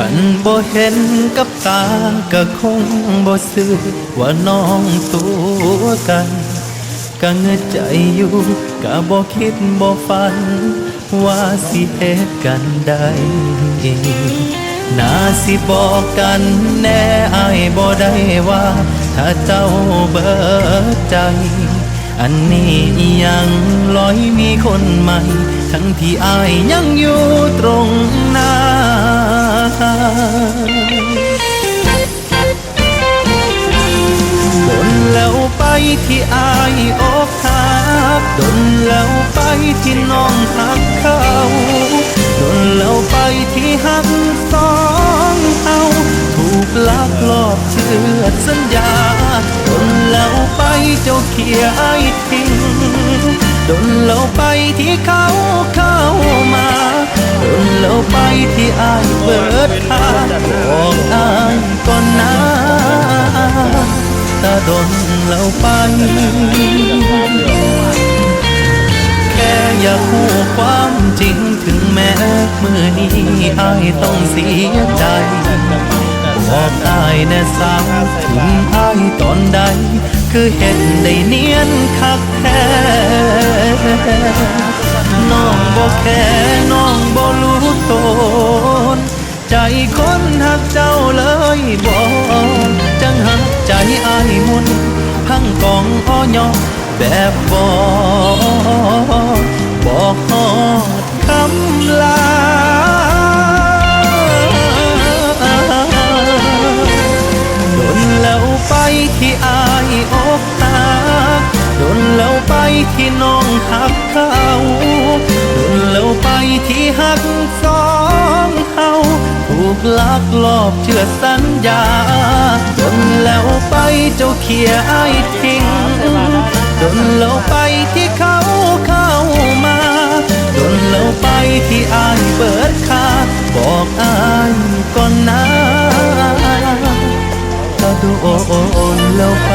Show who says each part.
Speaker 1: ขันบ่เห็นกับตาก็คงบ่ซื้อว่าน้องตัวกันก็เงือใจอยู่ก็บ่คิดบ่ฝัน ว่าสิเหตุกันได้น่าสิบอกกันแน่อายบ่ได้ว่า ถ้าเจ้าเบิดใจ อันนี้ยังลอยมีคนใหม่ ทั้งที่อายยังอยู่ตรงหน้น ที่อายอกหักดนแล้วไปที่น้องหักเขาดนแล้วไปที่หักสองเฮาถูกลักลอบเชื่อสัญญาดนแล้วไปเจ้าเขียไอทิ้งดนแล้วไปที่เขาเข้ามาดนแล้วไปที่อายเบิดค่าบอกอายาดนแล้วไป แค่อยากรู้ความจริงถึงแม้เมื่อนี้อายต้องเสียใจบอกอายแน่สาวถึงอายตอนใด คือเห็นได้เนียนคักแท้น้องบอกแค่น้องบอกรู้ตนใจคนหักเจ้าเลยบอก อายมุนพังกองอ้อยอแบบบอกบอกฮอดคำลาดนแล้วไปที่อายอกหักดนแล้วไปที่น้องหักเขาดนแล้วไปที่หักสองเฮาถูกลักลอบเชื่อสัญญาดนแล้วไป เจ้าเขียไอทิ้งจนเราไปที่เขาเข้ามาจนเราไปที่ไอ้เบิดคาบอกไอ้ก่อนนะถ้าดูโอนเราไป